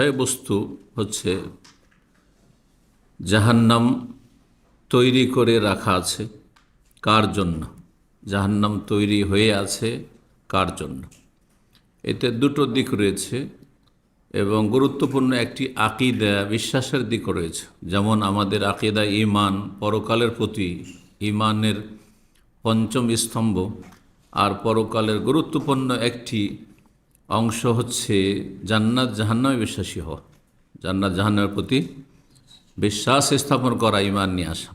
বিষয়বস্তু হচ্ছে জাহান্নাম তৈরি করে রাখা আছে কার জন্য? জাহান্নাম তৈরি হয়ে আছে কার জন্য? এতে দুটো দিক রয়েছে এবং গুরুত্বপূর্ণ একটি আকিদা, বিশ্বাসের দিক রয়েছে। যেমন আমাদের আকিদা ইমান পরকালের প্রতি ইমানের পঞ্চম স্তম্ভ আর পরকালের গুরুত্বপূর্ণ একটি অংশ হচ্ছে জান্নাত জাহান্নামে বিশ্বাসী হওয়া। জান্নাত জাহান্নামের প্রতি বিশ্বাস স্থাপন করা ইমান নিয়ে আসা।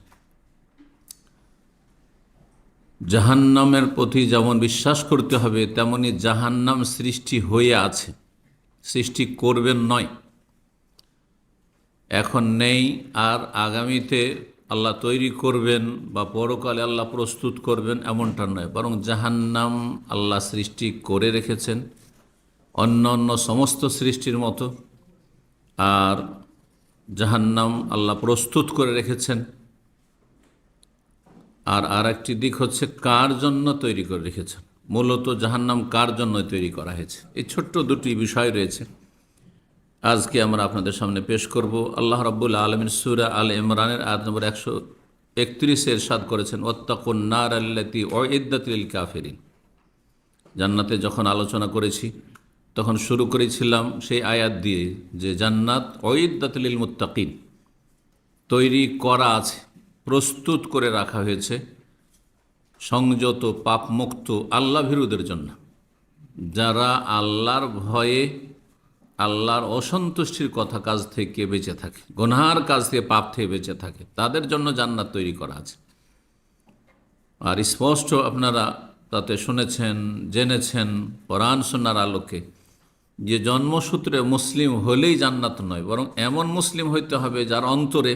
জাহান্নামের প্রতি যেমন বিশ্বাস করতে হবে, তেমনি জাহান্নাম সৃষ্টি হয়ে আছে। সৃষ্টি করবেন নয়। এখন নেই, আর আগামীতে আল্লাহ তৈরি করবেন বা পরকালে আল্লাহ প্রস্তুত করবেন এমনটা নয়। বরং জাহান্নাম আল্লাহ সৃষ্টি করে রেখেছেন। অন্য অন্য সমস্ত সৃষ্টির মতো। আর জাহান্নাম আল্লাহ প্রস্তুত করে রেখেছেন। আর আর একটি দিক হচ্ছে কার জন্য তৈরি করে রেখেছেন। মূলত জাহান্নাম কার জন্য তৈরি করা হয়েছে। এই ছোট্ট দুটি বিষয় রয়েছে। আজকে আমরা আপনাদের সামনে পেশ করব। আল্লাহ রাব্বুল আলমিন সুরা আল ইমরানের আয়াত নম্বর একশো একত্রিশে এরশাদ করেছেন ওত্তাকুন নার আল্লাতি ওয়িদ্দাতিল কাফেরিন। জান্নাতে যখন আলোচনা করেছি তখন শুরু করেছিলাম সেই আয়াত দিয়ে যে জান্নাত ওয়িদ্দাতিল মুত্তাকিন। তৈরি করা আছে, প্রস্তুত করে রাখা হয়েছে, সংযত, পাপমুক্ত আল্লাহ ভীরুদের জন্য। যারা আল্লাহর ভয়ে, আল্লাহর অসন্তুষ্টির কথা কাজ থেকে বেঁচে থাকে, গনহার কাজ থেকে পাপ থেকে বেঁচে থাকে, তাদের জন্য জান্নাত তৈরি করা আছে। আর স্পষ্ট আপনারা তাতে শুনেছেন, জেনেছেন, কোরআন শোনার আলোকে যে জন্মসূত্রে মুসলিম হলেই জান্নাত নয়, বরং এমন মুসলিম হইতে হবে যার অন্তরে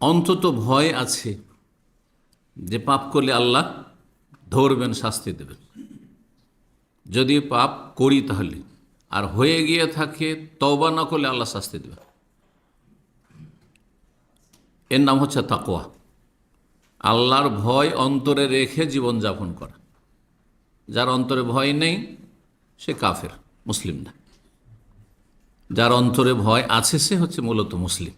অন্তত ভয় আছে যে পাপ করলে আল্লাহ ধরবেন, শাস্তি দেবেন। যদি পাপ করি তাহলে, আর হয়ে গিয়ে থাকে তবা না করলে আল্লাহ শাস্তি দেবে এর নাম হচ্ছে তাকোয়া আল্লাহর ভয় অন্তরে রেখে জীবনযাপন করা। যার অন্তরে ভয় নেই সে কাফের, মুসলিম না। যার অন্তরে ভয় আছে, সে হচ্ছে মূলত মুসলিম।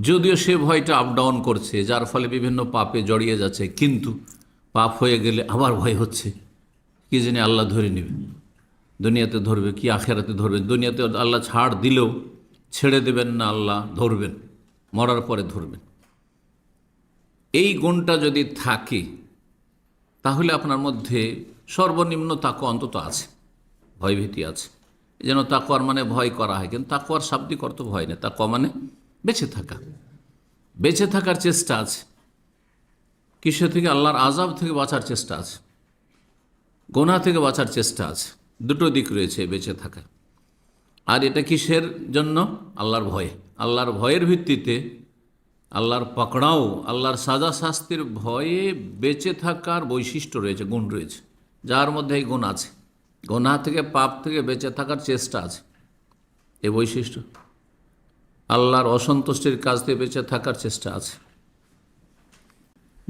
যদিও সে ভয়টা আপ ডাউন করছে, যার ফলে বিভিন্ন পাপে জড়িয়ে যাচ্ছে, কিন্তু পাপ হয়ে গেলে আবার ভয় হচ্ছে। কি জানি আল্লাহ ধরে নেবে। দুনিয়াতে ধরবে কি, আখেরাতে ধরবে? দুনিয়াতে আল্লাহ ছাড় দিলেও ছেড়ে দেবেন না আল্লাহ, ধরবেন। মরার পরে ধরবেন। এই গুণটা যদি থাকে, তাহলে আপনার মধ্যে সর্বনিম্ন তাকু অন্তত আছে। ভয়ভীতি আছে। যেন তাকুয়ার মানে ভয় করা হয়। কিন্তু তাকুয়ার শাব্দিক অর্থ ভয় নেই। তাকুয়া মানে বেঁচে থাকা। বেঁচে থাকার চেষ্টা আছে। কিসে থেকে? আল্লাহর আজাব থেকে বাঁচার চেষ্টা আছে। গোনা থেকে বাঁচার চেষ্টা আছে। দুটো দিক রয়েছে বেঁচে থাকা আর এটা কিসের জন্য? আল্লাহর ভয়ে। আল্লাহর ভয়ের ভিত্তিতে আল্লাহর পকড়াও, আল্লাহর সাজা শাস্তির ভয়ে বেঁচে থাকার বৈশিষ্ট্য রয়েছে, গুণ রয়েছে। যার মধ্যে এই গুণ আছে। গোনা থেকে পাপ থেকে বেঁচে থাকার চেষ্টা আছে। এ বৈশিষ্ট্য। আল্লাহর অসন্তুষ্টির কাজ থেকে বেঁচে থাকার চেষ্টা আছে।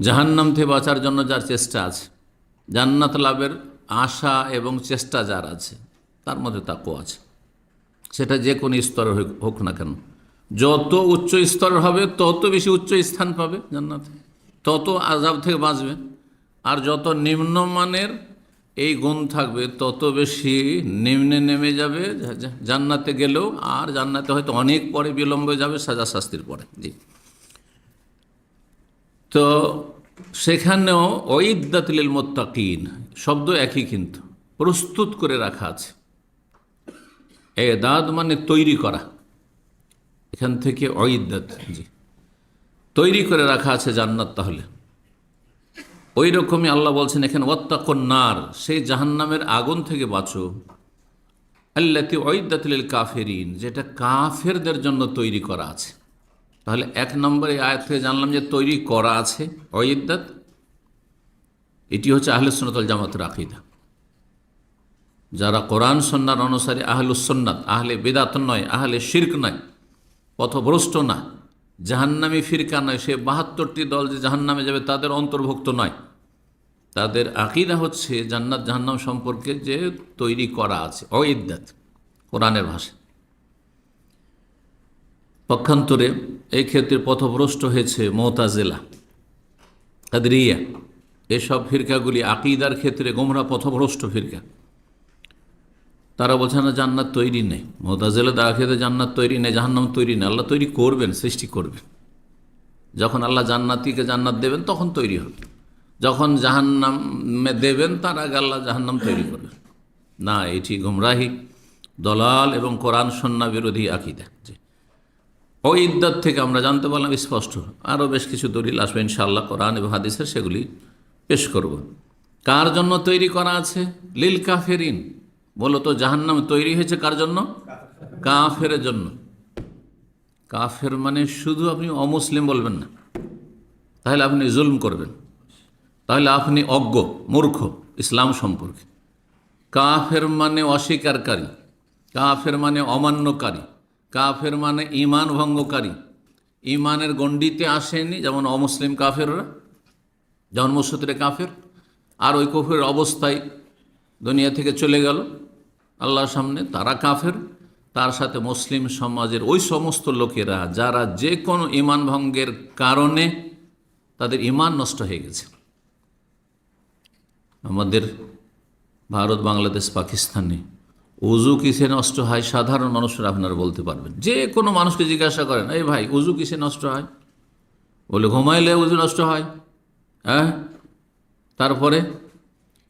জাহান্নাম থেকে বাঁচার জন্য যার চেষ্টা আছে, জান্নাত লাভের আশা এবং চেষ্টা যার আছে, তার মধ্যে তাকও আছে। সেটা যে কোনো স্তরের হোক না কেন। যত উচ্চ স্তরের হবে, তত বেশি উচ্চ স্থান পাবে জান্নাতে। তত আজাব থেকে বাঁচবে। আর যত নিম্নমানের এই গুণ থাকবে, তত বেশি নিম্নে নেমে যাবে জান্নাতে গেলেও আর জান্নাতে হয়তো অনেক পরে বিলম্ব যাবে সাজা শাস্তির পরে। জি। তো সেখানেও ঐদ্দাতিল মোত্তাকিন শব্দ একই কিন্তু, প্রস্তুত করে রাখা আছে। এ দাঁত মানে তৈরি করা। এখান থেকে ঐদ্দাত জি। তৈরি করে রাখা আছে জান্নাত তাহলে। ওই রকমই আল্লাহ বলছেন এখানে ওত্তাকন্নার সেই জাহান্নামের আগুন থেকে বাঁচো। আল্লাতি ঐদ্দাতিল কাফেরিন, যেটা কাফেরদের জন্য তৈরি করা আছে। তাহলে এক নম্বরে আয়াত থেকে জানলাম যে তৈরি করা আছে অয়িদ্দাত এটি হচ্ছে আহলে সন্ন্যতল জামাতের আকিদা। যারা কোরআন সন্ন্যার অনুসারী আহলুসন্নাত আহলে বেদাত নয়, আহলে শির্ক নয়, পথভ্রষ্ট না। জাহান্নামি ফিরকা নয়, সে বাহাত্তরটি দল যে জাহান্নামে যাবে তাদের অন্তর্ভুক্ত নয়। তাদের আকিদা হচ্ছে জান্নাত জাহান্নাম সম্পর্কে যে তৈরি করা আছে, অইদ্দাত, কোরআনের ভাষা পক্ষান্তরে এই ক্ষেত্রে পথভ্রষ্ট হয়েছে মোতাজেলা, কাদরিয়া। এসব ফিরকাগুলি আকিদার ক্ষেত্রে গোমরা পথভ্রষ্ট ফিরকা। তারা বলছে, না, জান্নাত তৈরি নেই। মোতাজেলা তারা খেতে জান্নাত তৈরি নেই, জাহান্নাম তৈরি নেই। আল্লাহ তৈরি করবেন, সৃষ্টি করবেন। যখন আল্লাহ জান্নাতিকে জান্নাত দেবেন, তখন তৈরি হবে। যখন জাহান্নাম দেবেন, তার আগে আল্লাহ জাহান্নাম তৈরি করবেন। না, এটি গুমরাহি, দলাল এবং কোরআন সন্না বিরোধী আকিদা। ওই ইদ্যাত থেকে আমরা জানতে পারলাম, স্পষ্ট। আরও বেশ কিছু দলিল আসবে ইনশাআল্লাহ, কোরআন এবং হাদিসের সেগুলি পেশ করব। কার জন্য তৈরি করা আছে? লিল কাফেরিন। বলো তো, জাহান্নাম তৈরি হয়েছে কার জন্য? কাফের জন্য। কাফের মানে শুধু আপনি অমুসলিম বলবেন না। তাহলে আপনি জুলম করবেন। তাহলে আপনি অজ্ঞ, মূর্খ, ইসলাম সম্পর্কে। কাফের মানে অস্বীকারী, কাফের মানে অমান্যকারী, কাফের মানে ইমান ভঙ্গকারী। ইমানের গণ্ডিতে আসেনি যেমন অমুসলিম কাফেররা, জন্মসূত্রে কাফের। আর ওই কফের অবস্থায় দুনিয়া থেকে চলে গেল। আল্লাহর সামনে, তারা কাফের। তার সাথে মুসলিম সমাজের ওই সমস্ত লোকেরা, যারা যে কোনো ইমান ভঙ্গের কারণে তাদের ইমান নষ্ট হয়ে গেছে। আমাদের ভারত, বাংলাদেশ, পাকিস্তানে উজু কিসে নষ্ট হয়, সাধারণ মানুষরা আপনারা বলতে পারবেন। যে কোনো মানুষকে জিজ্ঞাসা করেন, এই ভাই, উজু কিসে নষ্ট হয়? বলে, ঘুমাইলে উজু নষ্ট হয়। হ্যাঁ? তারপরে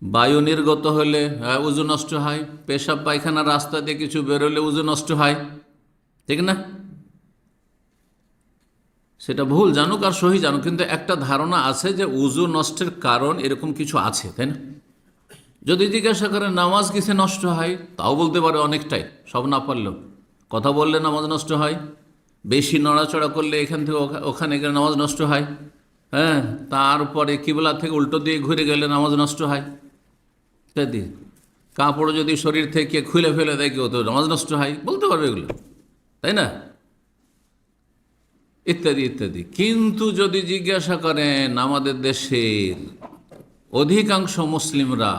বায়ু নির্গত হলে হ্যাঁ, উজু নষ্ট হয় পেশাব পায়খানা রাস্তা দিয়ে কিছু বেরোলে উজু নষ্ট হয় ঠিক না? সেটা ভুল জানুক আর সহি জানুক কিন্তু একটা ধারণা আছে যে উজু নষ্টের কারণ এরকম কিছু আছে তাই না? যদি জিজ্ঞাসা করে নামাজ কিসে নষ্ট হয় তাও বলতে পারে অনেকটাই সব না পারলেও। কথা বললে নামাজ নষ্ট হয় বেশি নড়াচড়া করলে এখান থেকে ওখা- ওখানে গেলে নামাজ নষ্ট হয় হ্যাঁ তারপরে কিবলা থেকে উল্টো দিয়ে ঘুরে গেলে নামাজ নষ্ট হয়। ইত্যাদি কাপড় যদি শরীর থেকে খুলে ফেলে দেয়, কেউ তো নামাজ নষ্ট হয়, বলতে পারবে এগুলো, তাই না? ইত্যাদি ইত্যাদি। কিন্তু যদি জিজ্ঞাসা করেন আমাদের দেশের অধিকাংশ মুসলিমরা,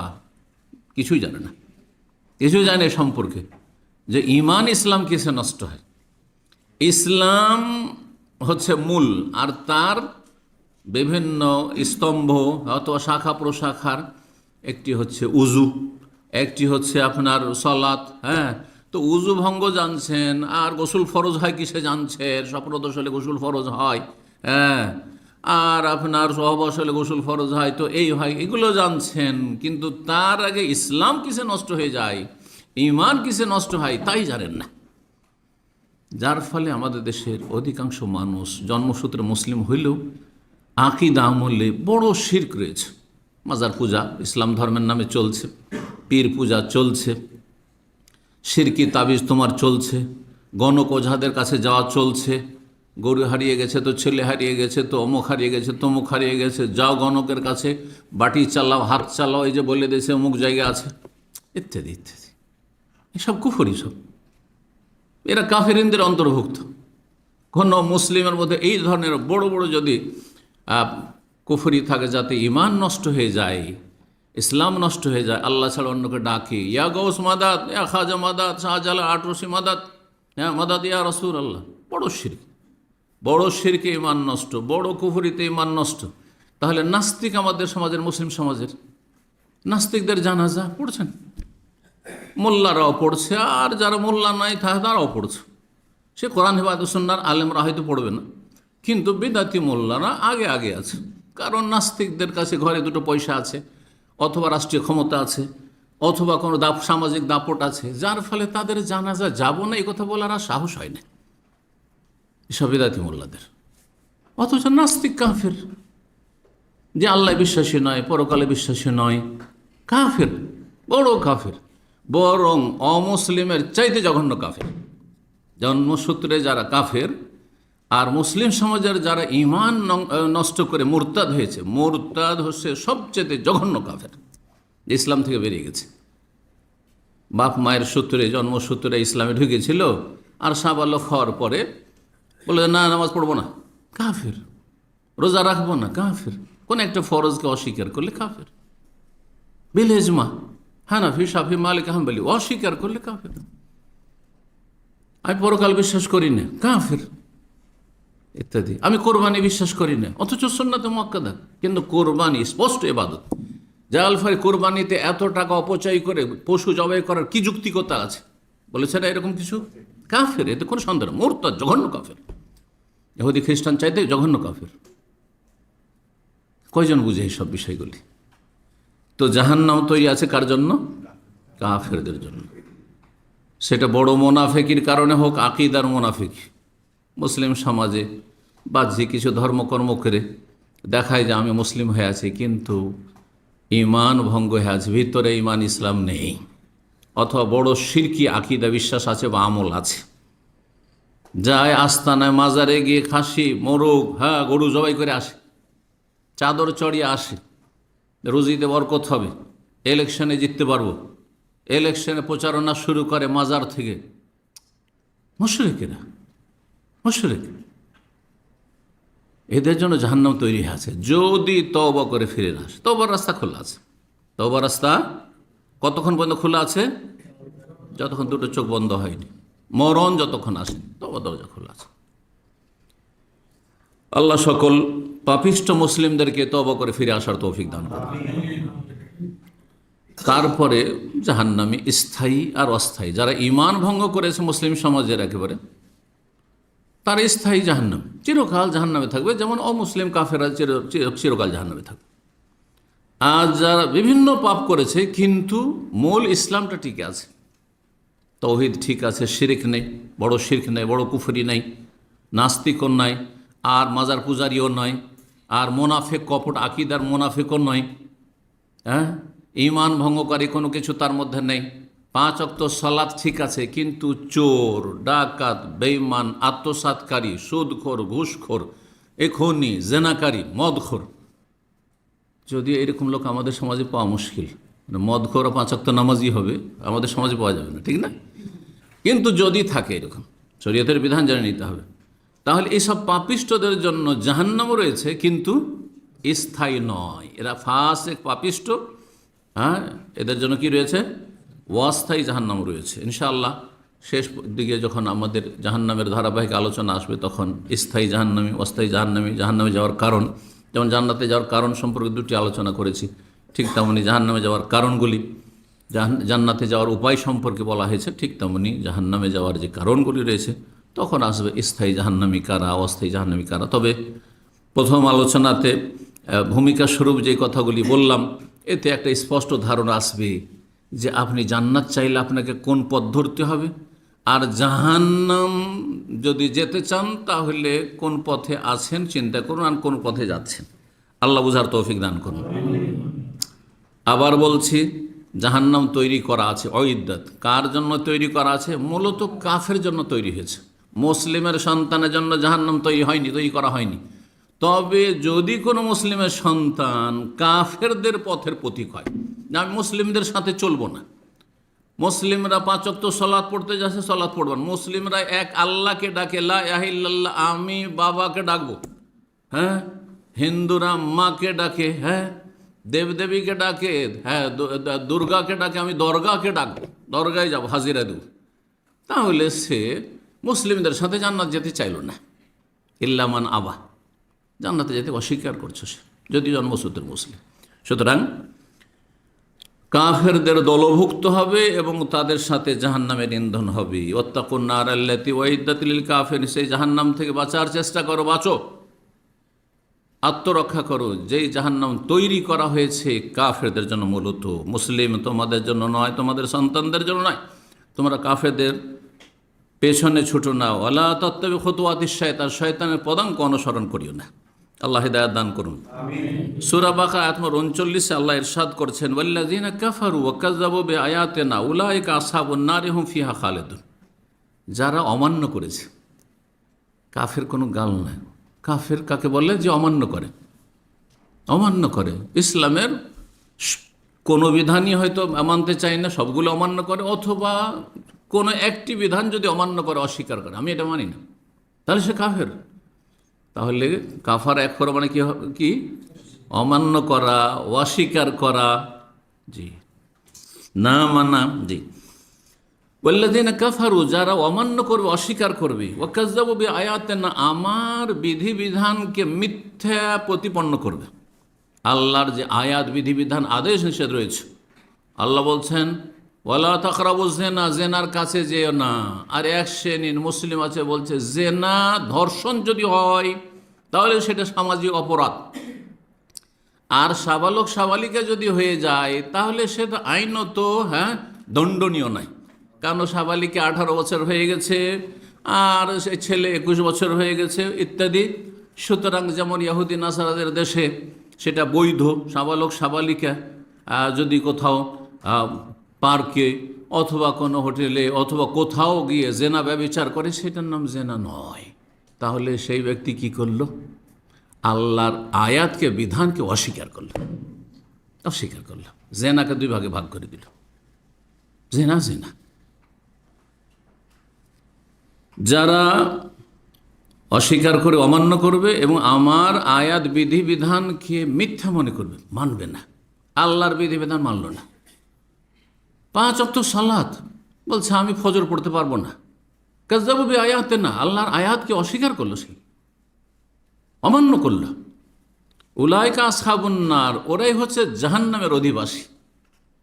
কিছুই জানে না। কিছুই জানে সম্পর্কে, যে ইমান ইসলাম কিসে নষ্ট হয়। ইসলাম হচ্ছে মূল, আর তার বিভিন্ন স্তম্ভ অথবা শাখা প্রশাখার একটি হচ্ছে উজু একটি হচ্ছে আপনার সলাৎ হ্যাঁ? তো উজু ভঙ্গ জানছেন, আর গোসল ফরজ হয় কিসে জানছেন স্বপ্নদোষ হলে গোসল ফরজ হয় হ্যাঁ? আর আপনার সহবাস হলে গোসল ফরজ হয়, তো এই হয়, এগুলো জানছেন, কিন্তু তার আগে ইসলাম কিসে নষ্ট হয়ে যায়? ইমান কিসে নষ্ট হয়? তাই জানেন না। যার ফলে আমাদের দেশের অধিকাংশ মানুষ, জন্মসূত্রে মুসলিম হইলেও আকিদা আমলে বড় শির্ক রয়েছে। মাজার পূজা, ইসলাম ধর্মের নামে চলছে, পীর পূজা চলছে, সিরকি তাবিজ তোমার চলছে, গণক ওঝাদের কাছে যাওয়া চলছে, গরু হারিয়ে গেছে তো ছেলে হারিয়ে গেছে তো অমুক হারিয়ে গেছে, তমুক হারিয়ে গেছে, যাও গণকের কাছে, বাটি চালাও, হাত চালাও, এই যে বলে দিয়েছে অমুক জায়গা আছে, ইত্যাদি ইত্যাদি। এসব কুফরি সব। এরা কাফেরিনদের অন্তর্ভুক্ত। কোনো মুসলিমের মধ্যে এই ধরনের বড় বড় যদি কুফরি থাকে যাতে ইমান নষ্ট হয়ে যায়, ইসলাম নষ্ট হয়ে যায়, আল্লাহ ছাড়া অন্যকে ডাকে, ইয়া গৌস মাদাত ইয়া খাজা মাদাত শাহজালা আটরসি মাদাত হ্যাঁ মাদাত ইয়া রসুল আল্লাহ। বড় শির বড় শিরকে ইমান নষ্ট, বড় কুফরিতে ইমান নষ্ট। তাহলে নাস্তিক আমাদের সমাজের, মুসলিম সমাজের, নাস্তিকদের জানাজা পড়ছেন? মোল্লারাও পড়ছে, আর যারা মোল্লা নাই থাকে তারাও পড়ছে। সে কোরআন হেবাদুসন্নার আলেমরা হয়তো পড়বে না। কিন্তু বেদাতি মোল্লারা আগে আগে আছে। কারণ নাস্তিকদের কাছে ঘরে দুটো পয়সা আছে, অথবা রাষ্ট্রীয় ক্ষমতা আছে, অথবা কোনো দাপ, সামাজিক দাপট আছে, যার ফলে তাদের জানাজা যাব না, এই কথা বলার আর সাহস হয় না। এসব বেদাতি মোল্লাদের। অথচ নাস্তিক কাফের। যে আল্লাহ বিশ্বাসী নয়, পরকালে বিশ্বাসী নয়, কাফের, বড় কাফের, বরং অমুসলিমের চাইতে জঘন্য কাফের। জন্মসূত্রে যারা কাফের আর মুসলিম সমাজের যারা ইমান নষ্ট করে মোরতাদ হয়েছে, মোরতাদ হচ্ছে সবচেয়ে জঘন্য কাফের ইসলাম থেকে বেরিয়ে গেছে। বাপ মায়ের সূত্রে জন্মসূত্রে ইসলামে ঢুকেছিল, আর সাবালক হওয়ার পরে বলে না, নামাজ পড়ব না। কাফের। রোজা রাখব না, কাফের। কোন একটা ফরজকে অস্বীকার করলে কাফের। বিলেজমা হানাফি, সাফি, মালিক আহম্বলি অস্বীকার করলে কাফের। আমি পরকাল বিশ্বাস করি না, কাফের। ইত্যাদি। আমি কোরবানি বিশ্বাস করি না, অথচ সন্ন্যতে মক্কাদা কিন্তু কোরবানি স্পষ্ট এবাদত জাল ফাই কোরবানিতে এত টাকা অপচয় করে পশু জবাই করার কি যুক্তিকতা আছে? বলেছে না এরকম কিছু? কাফের, এতে কোনো সন্দেহ। মূর্ত জঘন্য কাফের। এহুদি খ্রিস্টান চাইতে জঘন্য কাফের। কয়জন বুঝে এইসব বিষয়গুলি? তো জাহান্নাম তৈরি আছে কার জন্য? কাফেরদের জন্য। সেটা বড় মোনাফেকির কারণে হোক, আকিদার মোনাফিক। মুসলিম সমাজে বাহ্যিক কিছু ধর্মকর্ম করে দেখায় যে আমি মুসলিম হয়ে আছি, কিন্তু ইমান ভঙ্গ হয়ে আছে, ভিতরে ইমান ইসলাম নেই। অথবা বড় শিরকি আকিদা বিশ্বাস আছে বা আমল আছে। যায় আস্তানায় মাজারে গিয়ে খাসি মোরগ হ্যাঁ গরু জবাই করে আসে। চাদর চড়িয়ে আসে। রুজিতে বরকত হবে। ইলেকশনে জিততে পারব। ইলেকশনে প্রচারণা শুরু করে মাজার থেকে। মুশরিকেরা। মুশরিক। এদের জন্য জাহান্নাম তৈরি আছে। যদি তওবা করে ফিরে না আসে তবার রাস্তা খোলা আছে। তবা রাস্তা কতক্ষণ পর্যন্ত খোলা আছে? যতক্ষণ দুটো চোখ বন্ধ হয়নি। মরণ যতক্ষণ আসেনি তবা দরজা খোলা আছে। আল্লাহ সকল পাপিষ্ট মুসলিমদেরকে তবা করে ফিরে আসার তৌফিক দান করে তারপরে জাহান্নামে স্থায়ী আর অস্থায়ী, যারা ইমান ভঙ্গ করেছে মুসলিম সমাজের একেবারে তার স্থায়ী জাহান্নাম, চিরকাল জাহান্নামে থাকবে, যেমন অমুসলিম কাফেরা চির চির- চিরকাল জাহান্নামে থাকবে আর যারা বিভিন্ন পাপ করেছে, কিন্তু মূল ইসলামটা ঠিক আছে। তৌহিদ ঠিক আছে, শিরিক নেই, বড় শির্ক নেই, বড় কুফরি নেই, নাস্তিকও নয় আর মাজার পূজারিও নয়, আর মোনাফেক কপট আকিদার মোনাফেকও নয় হ্যাঁ? ইমান ভঙ্গকারী কোনো কিছু তার মধ্যে নেই। পাঁচ অক্ত সালাদ ঠিক আছে, কিন্তু চোর, ডাকাত বেইমান আত্মসাতকারী সুদখোর, ঘুষখোর এখনি জেনাকারী, মদখোর। যদি এরকম লোক আমাদের সমাজে পাওয়া মুশকিল। মানে মদখোর পাঁচ অক্ত নামাজই হবে, আমাদের সমাজে পাওয়া যাবে না, ঠিক না? কিন্তু যদি থাকে এরকম, শরীয়তের বিধান জেনে নিতে হবে। তাহলে এইসব পাপিষ্টদের জন্য জাহান্নামও রয়েছে, কিন্তু স্থায়ী নয়। এরা ফাঁস এক পাপিষ্ট হ্যাঁ? এদের জন্য কি রয়েছে? অস্থায়ী জাহান্নাম রয়েছে। ইনশাআল্লাহ শেষ দিকে যখন আমাদের জাহান্নামের ধারাবাহিক আলোচনা আসবে, তখন স্থায়ী জাহান্নামী, অস্থায়ী জাহান্নামী, জাহান্নামে যাওয়ার কারণ, যেমন জান্নাতে যাওয়ার কারণ সম্পর্কে দুটি আলোচনা করেছি, ঠিক তেমনি জাহান্নামে যাওয়ার কারণগুলি জান্নাতে যাওয়ার উপায় সম্পর্কে বলা হয়েছে, ঠিক তেমনি জাহান্নামে যাওয়ার যে কারণগুলি রয়েছে, তখন আসবে স্থায়ী জাহান্নামী কারা, অস্থায়ী জাহান্নামী কারা। তবে প্রথম আলোচনাতে ভূমিকা স্বরূপ যে কথাগুলি বললাম, এতে একটা স্পষ্ট ধারণা আসবে। যে আপনি জান্নাত চাইলে আপনাকে কোন পথ ধরতে হবে? আর জাহান্নাম যদি যেতে চান, তাহলে কোন পথে আছেন চিন্তা করুন আর কোন পথে যাচ্ছেন। আল্লাহ বুঝার তৌফিক দান করুন। আবার বলছি, জাহান্নাম তৈরি করা আছে, অইদ্দাত। কার জন্য তৈরি করা আছে? মূলত কাফের জন্য তৈরি হয়েছে। মুসলিমের সন্তানের জন্য জাহান্নাম তৈরি হয়নি, তৈরি করা হয়নি। তবে যদি কোনো মুসলিমের সন্তান কাফেরদের পথের প্রতীক হয় আমি মুসলিমদের সাথে চলবো না। মুসলিমরা পাঁচক্ত সলাৎ পড়তে যাচ্ছে, সলাৎ পড়বেন মুসলিমরা এক আল্লাহকে ডাকে, লা ইয়াহিল্লাল্লাহ আমি বাবাকে ডাকবো। হ্যাঁ? হিন্দুরা মাকে ডাকে হ্যাঁ? দেবদেবীকে ডাকে হ্যাঁ দুর্গাকে ডাকে, আমি দরগাকে ডাকবো। দরগায় যাব, হাজিরা দেব। তাহলে সে মুসলিমদের সাথে জান্নাত যেতে চাইল না। ইল্লামান আবা। জান্নাতে যেতে অস্বীকার করছে সে, যদি জন্মসূত্রের মুসলিম। সুতরাং কাফেরদের দলভুক্ত হবে এবং তাদের সাথে জাহান্নামের ইন্ধন হবে। অত্যাকুন্নার আল্লাতি ওয়াইদাতিল কাফের সেই জাহান্নাম থেকে বাঁচার চেষ্টা করো, বাঁচো। আত্মরক্ষা করো। যেই জাহান্নাম তৈরি করা হয়েছে কাফেরদের জন্য মূলত। মুসলিম তোমাদের জন্য নয়, তোমাদের সন্তানদের জন্য নয়। তোমরা কাফেরদের পেছনে ছুটো না। ওলা তত্ত্বে খতুয়াতি শয়তান, শয়তানের পদাঙ্ক অনুসরণ করিও না। আল্লাহ হিদায়াত দান করুন। সুরা বাকা আত্মর উনচল্লিশে আল্লাহ ইরশাদ করছেন ওয়াল্লাযিনা কাফারু ওয়া কাযযাবু বিআয়াতিনা উলাইকা আসহাবুন নারি হুম ফিহা খালিদুন। যারা অমান্য করেছে কাফের কোনো গাল নাই। কাফের কাকে বলে? যে অমান্য করে। অমান্য করে। ইসলামের কোনো বিধানই হয়তো মানতে চায় না সবগুলো অমান্য করে অথবা কোনো একটি বিধান যদি অমান্য করে অস্বীকার করে। আমি এটা মানি না। তাহলে সে কাফের। তাহলে কাফার এক ফর মানে কি কি? অমান্য করা, অস্বীকার করা। জি। না মানা, জি। ওল্লাদিন কাফারু, যারা অমান্য করবে, অস্বীকার করবে। ওয়াকাজ্জাবি আয়াতে না আমার বিধিবিধানকে মিথ্যা প্রতিপন্ন করবে। আল্লাহর যে আয়াত, বিধিবিধান, আদেশ নিষেধ রয়েছে। আল্লাহ বলছেন ওয়ালা তাকরাবু জেনা জেনার কাছে যেও না। আর এক শ্রেণির মুসলিম আছে, বলছে জেনা ধর্ষণ যদি হয়, তাহলে সেটা সামাজিক অপরাধ। আর সাবালক সাবালিকা যদি হয়ে যায়, তাহলে সেটা আইনত হ্যাঁ দণ্ডনীয় নয়। কারণ সাবালিকা আঠারো বছর হয়ে গেছে, আর সে ছেলে একুশ বছর হয়ে গেছে, ইত্যাদি। সুতরাং যেমন ইয়াহুদ্দিন নাসারাদের দেশে সেটা বৈধ, সাবালক সাবালিকা যদি কোথাও পার্কে অথবা কোনো হোটেলে অথবা কোথাও গিয়ে জেনা ব্যবচার করে, সেটার নাম জেনা নয়। তাহলে সেই ব্যক্তি কি করল? আল্লাহর আয়াতকে, বিধানকে অস্বীকার করল। অস্বীকার করল। জেনাকে দুই ভাগে ভাগ করে দিল। জেনা জেনা। যারা অস্বীকার করে অমান্য করবে এবং আমার আয়াত বিধিবিধানকে মিথ্যা মনে করবে, মানবে না। আল্লাহর বিধিবিধান মানল না। পাঁচ অক্ত সালাত। বলছে, আমি ফজর পড়তে পারব না। কাজাবি আয়াতে না আল্লাহর আয়াতকে অস্বীকার করল সে। অমান্য করল। উলায়কা আসহাবুন্নার ওরাই হচ্ছে জাহান্নামের অধিবাসী।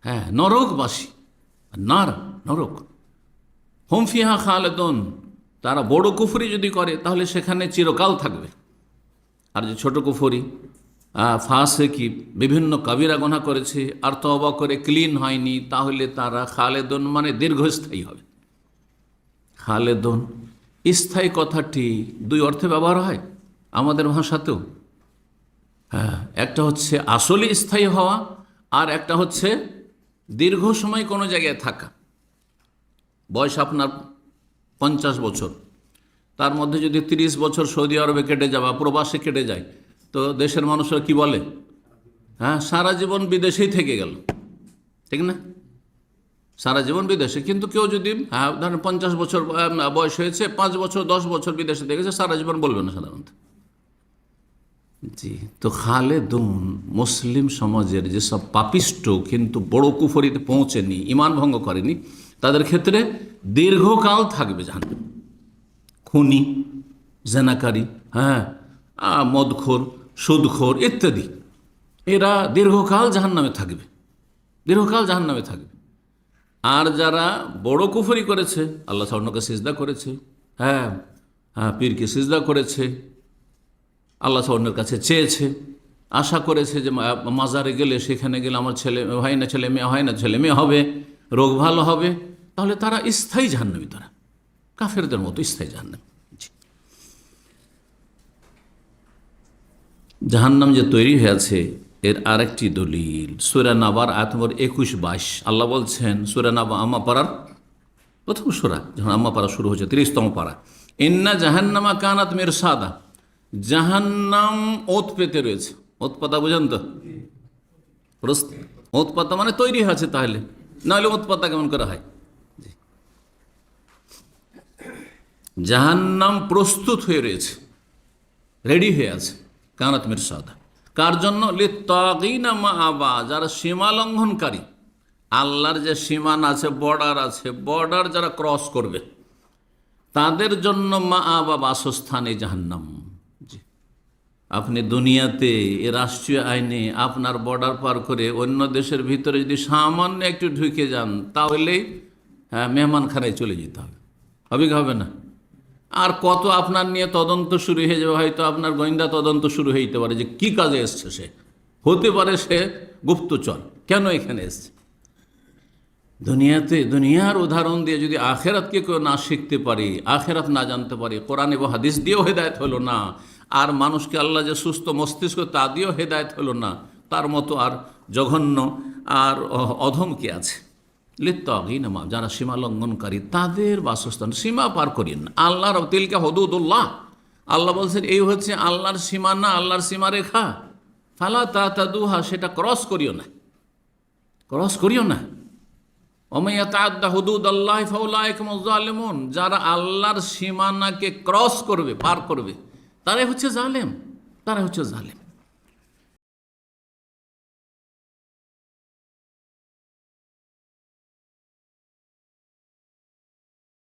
হ্যাঁ নরকবাসী। নার, নরক। হোমফিহা খালেদন, তারা বড় কুফরি যদি করে, তাহলে সেখানে চিরকাল থাকবে। আর যে ছোট কুফরি ফাঁসে কি বিভিন্ন কবিরা গোনা করেছে, আর তবা করে ক্লিন হয়নি, তাহলে তারা খালেদন মানে দীর্ঘস্থায়ী হবে। খালেদন স্থায়ী কথাটি দুই অর্থে ব্যবহার হয় আমাদের ভাষাতেও। হ্যাঁ একটা হচ্ছে আসলে স্থায়ী হওয়া, আর একটা হচ্ছে দীর্ঘ সময় কোনো জায়গায় থাকা। বয়স আপনার পঞ্চাশ বছর। তার মধ্যে যদি তিরিশ বছর সৌদি আরবে কেটে যাওয়া প্রবাসে কেটে যায় তো দেশের মানুষরা কি বলে? হ্যাঁ সারা জীবন বিদেশেই থেকে গেল। ঠিক না? সারা জীবন বিদেশে। কিন্তু কেউ যদি হ্যাঁ ধরেন পঞ্চাশ বছর বয়স হয়েছে, পাঁচ বছর, দশ বছর বিদেশে দেখেছে সারা জীবন বলবে না সাধারণত। জি, তো খালেদুন মুসলিম সমাজের যেসব পাপিষ্ট, কিন্তু বড় কুফরিতে পৌঁছেনি ইমান ভঙ্গ করেনি, তাদের ক্ষেত্রে দীর্ঘকাল থাকবে জাহান খুনি, জেনাকারী হ্যাঁ মদখোর সুদখোর ইত্যাদি। এরা দীর্ঘকাল জাহান নামে থাকবে। দীর্ঘকাল জাহান নামে থাকবে। আর যারা বড় কুফরি করেছে, আল্লাহ স্বর্ণকে সিজদা করেছে হ্যাঁ হ্যাঁ পীরকে সিজদা করেছে, আল্লাহ স্বর্ণের কাছে চেয়েছে, আশা করেছে যে মাজারে গেলে, সেখানে গেলে আমার ছেলে হয় না, ছেলে মেয়ে হয় না, ছেলে মেয়ে হবে, রোগ ভালো হবে, তাহলে তারা স্থায়ী জাহান্নামী তারা। কাফেরদের মতো স্থায়ী জাহান্নামী জি। জাহান্নাম যে তৈরি হয়েছে, এর আরেকটি দলিল। সুরা নাবার আয়াত নম্বর একুশ বাইশ। আল্লাহ বলছেন, সুরা নাবা আমা পাড়ার প্রথম সুরা, যখন আম্মা পাড়া শুরু হয়েছে, তিরিশতম পাড়া। ইন্না জাহান্নামা কানাত মের সাদা জাহান্নাম ওত পেতে রয়েছে। ওত পাতা বুঝেন তো? ওত পাতা মানে তৈরি আছে তাহলে। নাহলে ওত পাতা কেমন করা হয়। জাহান্নাম প্রস্তুত হয়ে রয়েছে। রেডি হয়ে আছে। কানাত মিরসাদা কার জন্য? লিত্তাগিনা মা আবা যারা সীমা লঙ্ঘনকারী। আল্লাহর যে সীমান আছে, বর্ডার আছে, বর্ডার যারা ক্রস করবে, তাদের জন্য মা আবা বাসস্থান জাহান্নাম। আপনি দুনিয়াতে এ রাষ্ট্রীয় আইনে আপনার বর্ডার পার করে অন্য দেশের ভিতরে যদি সামান্য একটু ঢুকে যান, তাহলেই হ্যাঁ মেহমানখানায় চলে যেতে হবে। হবে হবে না? আর কত আপনার নিয়ে তদন্ত শুরু হয়ে যাবে, হয়তো আপনার গোয়েন্দা তদন্ত শুরু যেতে পারে যে কি কাজে এসছে সে। হতে পারে সে গুপ্তচর। কেন এখানে এসছে? দুনিয়াতে, দুনিয়ার উদাহরণ দিয়ে যদি আখেরাতকে কেউ না শিখতে পারি, আখেরাত না জানতে পারি, কোরআন এবং হাদিস দিয়েও হেদায়ত হলো না, আর মানুষকে আল্লাহ যে সুস্থ মস্তিষ্ক তা দিয়েও হেদায়ত হলো না, তার মতো আর জঘন্য আর অধম কে আছে। লিত্তাগিনামা, যারা সীমা লঙ্ঘনকারী, তাদের বাসস্থান সীমা পার করিয়েন। না আল্লাহর তিলকা হদুদুল্লাহ। আল্লাহ বলছেন, এই হচ্ছে আল্লাহর সীমানা আল্লাহর সীমা রেখা ফালা তা তা তাদুহা সেটা ক্রস করিও না। ক্রস করিও না। অমাইয়াতা হুদুদ আল্লাহ ফাউলাইকমুজালিমুন যারা আল্লাহর সীমানাকে ক্রস করবে, পার করবে, তারাই হচ্ছে জালেম। তারাই হচ্ছে জালেম।